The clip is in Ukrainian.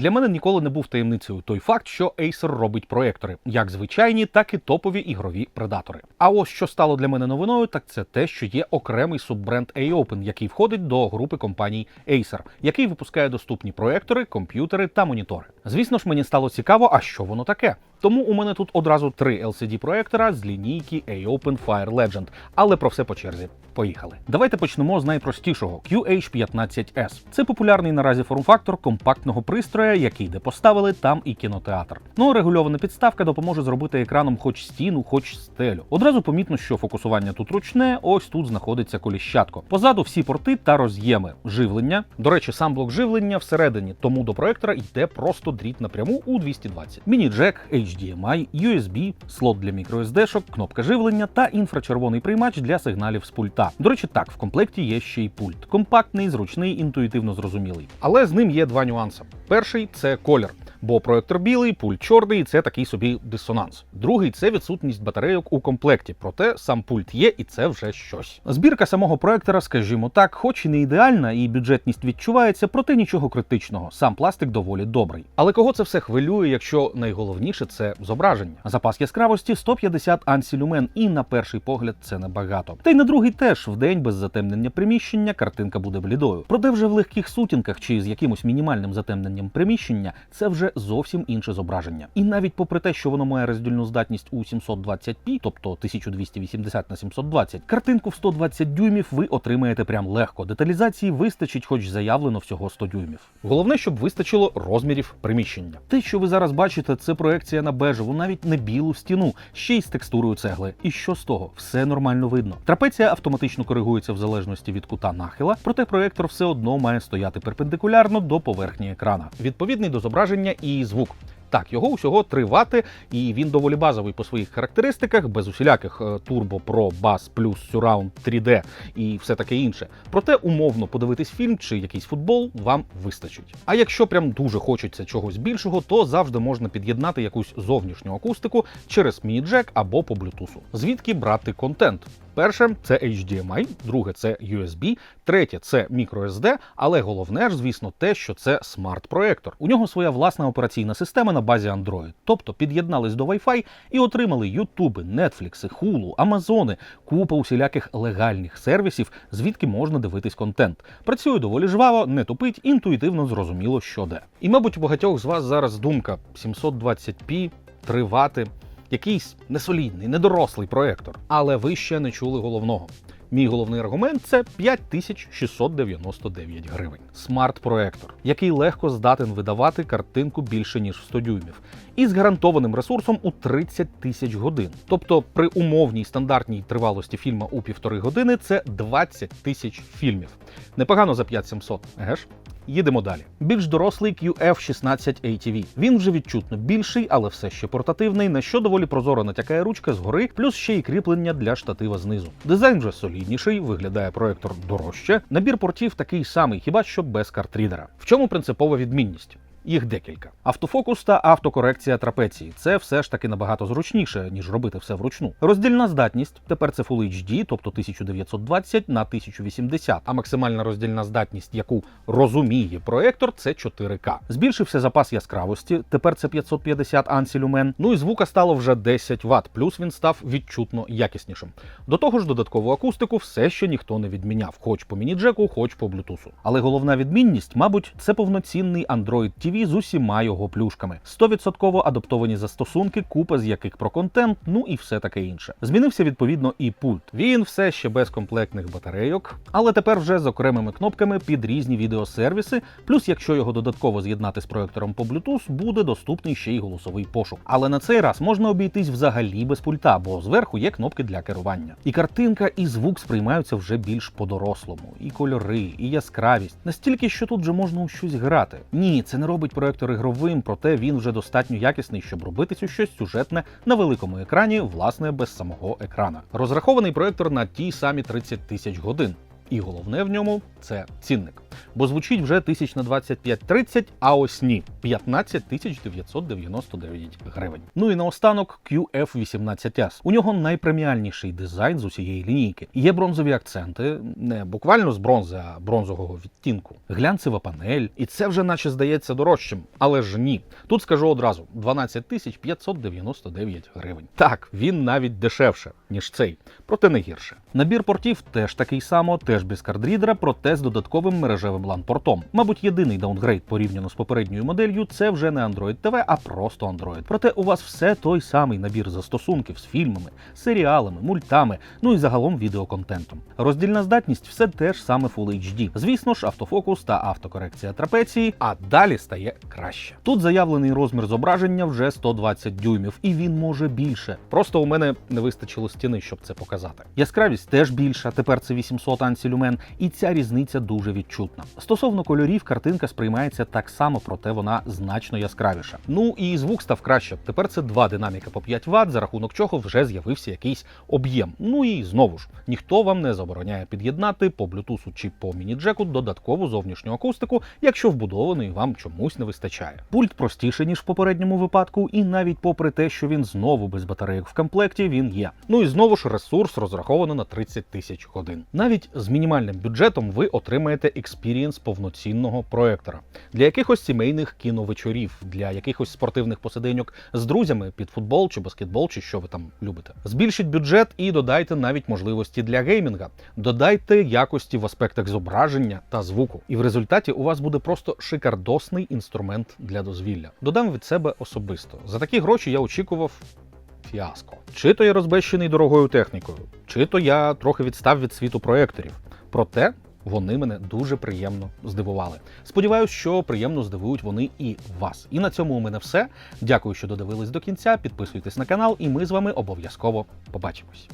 Для мене ніколи не був таємницею той факт, що Acer робить проєктори, як звичайні, так і топові ігрові предатори. А ось що стало для мене новиною, так це те, що є окремий суббренд A-Open, який входить до групи компаній Acer, який випускає доступні проєктори, комп'ютери та монітори. Звісно ж, мені стало цікаво, а що воно таке. Тому у мене тут одразу три LCD-проєктора з лінійки A-Open Fire Legend. Але про все по черзі. Поїхали. Давайте почнемо з найпростішого QH15S. Це популярний наразі форм-фактор компактного який де поставили, там і кінотеатр. Ну, а регульована підставка допоможе зробити екраном хоч стіну, хоч стелю. Одразу помітно, що фокусування тут ручне, ось тут знаходиться коліщатко. Позаду всі порти та роз'єми живлення. До речі, сам блок живлення всередині, тому до проектора йде просто дріт напряму у 220. Міні-джек, HDMI, USB, слот для microSD-шок, кнопка живлення та інфрачервоний приймач для сигналів з пульта. До речі, так, в комплекті є ще й пульт. Компактний, зручний, інтуїтивно зрозумілий. Але з ним є два нюанси. Перший це колір. Бо проектор білий, пульт чорний, це такий собі дисонанс. Другий це відсутність батарейок у комплекті, проте сам пульт є, і це вже щось. Збірка самого проектора, скажімо так, хоч і не ідеальна, і бюджетність відчувається, проте нічого критичного. Сам пластик доволі добрий. Але кого це все хвилює, якщо найголовніше це зображення? Запас яскравості 150 ансілюмен, і на перший погляд це небагато. Та й на другий теж в день без затемнення приміщення картинка буде блідою. Проте вже в легких сутінках чи з якимось мінімальним затемненням приміщення це вже зовсім інше зображення. І навіть попри те, що воно має роздільну здатність у 720p, тобто 1280 на 720, картинку в 120 дюймів ви отримаєте прям легко. Деталізації вистачить, хоч заявлено всього 100 дюймів. Головне, щоб вистачило розмірів приміщення. Те, що ви зараз бачите, це проекція на бежеву, навіть не білу стіну, ще й з текстурою цегли. І що з того? Все нормально видно. Трапеція автоматично коригується в залежності від кута нахила, проте проектор все одно має стояти перпендикулярно до поверхні екрана, відповідний до зображення і звук. Так, його усього 3 вати, і він доволі базовий по своїх характеристиках, без усіляких е, Turbo Pro, Bass плюс Surround 3D і все таке інше. Проте умовно подивитись фільм чи якийсь футбол вам вистачить. А якщо прям дуже хочеться чогось більшого, то завжди можна під'єднати якусь зовнішню акустику через міні-джек або по Bluetooth. Звідки брати контент? Перше це HDMI, друге це USB, третє це microSD, але головне ж, звісно, те, що це смарт-проектор. У нього своя власна операційна система на базі Android. Тобто під'єднались до Wi-Fi і отримали Ютуби, Нетфлікси, Hulu, Амазони, купа усіляких легальних сервісів, звідки можна дивитись контент. Працює доволі жваво, не тупить, інтуїтивно зрозуміло, що де. І, мабуть, у багатьох з вас зараз думка 720p, 3 вати якийсь несолідний, недорослий проектор. Але ви ще не чули головного. Мій головний аргумент це 5699 гривень. Смарт-проектор, який легко здатен видавати картинку більше ніж в 100 дюймів, і з гарантованим ресурсом у 30 тисяч годин. Тобто при умовній стандартній тривалості фільма у півтори години це 20 тисяч фільмів. Непогано за 5700, еге ж? Їдемо далі. Більш дорослий QF16 ATV. Він вже відчутно більший, але все ще портативний, на що доволі прозоро натякає ручка згори, плюс ще й кріплення для штатива знизу. Дизайн вже солідніший, виглядає проектор дорожче. Набір портів такий самий, хіба що без картрідера. В чому принципова відмінність? Їх декілька. Автофокус та автокорекція трапеції. Це все ж таки набагато зручніше, ніж робити все вручну. Роздільна здатність. Тепер це Full HD, тобто 1920 на 1080, а максимальна роздільна здатність, яку розуміє проектор, це 4К. Збільшився запас яскравості. Тепер це 550 ансілюмен. Ну і звука стало вже 10 Вт, плюс він став відчутно якіснішим. До того ж, додаткову акустику все ще ніхто не відміняв, хоч по міні-джеку, хоч по блютусу. Але головна відмінність, мабуть, це повноцінний Android TV з усіма його плюшками. 100% адаптовані застосунки, купа з яких про контент, ну і все таке інше. Змінився відповідно і пульт. Він все ще без комплектних батарейок, але тепер вже з окремими кнопками під різні відеосервіси. Плюс, якщо його додатково з'єднати з проектором по Bluetooth, буде доступний ще й голосовий пошук. Але на цей раз можна обійтись взагалі без пульта, бо зверху є кнопки для керування. І картинка, і звук сприймаються вже більш по-дорослому, і кольори, і яскравість. Настільки, що тут вже можна у щось грати. Ні, це не робить проектор ігровим, проте він вже достатньо якісний, щоб робити цю щось сюжетне на великому екрані, власне, без самого екрана. Розрахований проектор на ті самі 30 тисяч годин. І головне в ньому це цінник. Бо звучить вже тисяч на 25-30, а ось ні 15 тисяч 999 гривень. Ну і наостанок QF18S. У нього найпреміальніший дизайн з усієї лінійки. Є бронзові акценти, не буквально з бронзи, а бронзового відтінку. Глянцева панель, і це вже наче здається дорожчим. Але ж ні. Тут скажу одразу: 12 тисяч 599 гривень. Так, він навіть дешевше, ніж цей, проте не гірше. Набір портів теж такий само, теж без кардрідера, проте з додатковим мережевим LAN-портом. Мабуть, єдиний даунгрейд порівняно з попередньою моделлю це вже не Android TV, а просто Android. Проте у вас все той самий набір застосунків з фільмами, серіалами, мультами, ну і загалом відеоконтентом. Роздільна здатність все те ж саме Full HD. Звісно ж, автофокус та автокорекція трапеції, а далі стає краще. Тут заявлений розмір зображення вже 120 дюймів, і він може більше. Просто у мене не вистачило стіни, щоб це показати. Яскравість теж більша, тепер це 800 ансілюмен, і ця різниця дуже відчутна. Стосовно кольорів, картинка сприймається так само, проте вона значно яскравіша. Ну і звук став краще. Тепер це два динаміка по 5 Вт, за рахунок чого вже з'явився якийсь об'єм. Ну і знову ж, ніхто вам не забороняє під'єднати по Bluetooth чи по міні-джеку додаткову зовнішню акустику, якщо вбудованої вам чомусь не вистачає. Пульт простіше, ніж в попередньому випадку, і навіть попри те, що він знову без батарейок в комплекті, він є. Ну і знову ж ресурс розраховано на 30 тисяч годин. Навіть з мінімальним бюджетом ви отримаєте експірієнс повноцінного проектора для якихось сімейних кіновечорів, для якихось спортивних посиденьок з друзями під футбол чи баскетбол, чи що ви там любите. Збільшіть бюджет і додайте навіть можливості для геймінга. Додайте якості в аспектах зображення та звуку. І в результаті у вас буде просто шикардосний інструмент для дозвілля. Додам від себе особисто. За такі гроші я очікував. Фіаско. Чи то я розбещений дорогою технікою, чи то я трохи відстав від світу проекторів. Проте вони мене дуже приємно здивували. Сподіваюсь, що приємно здивують вони і вас. І на цьому у мене все. Дякую, що додивились до кінця. Підписуйтесь на канал, і ми з вами обов'язково побачимось.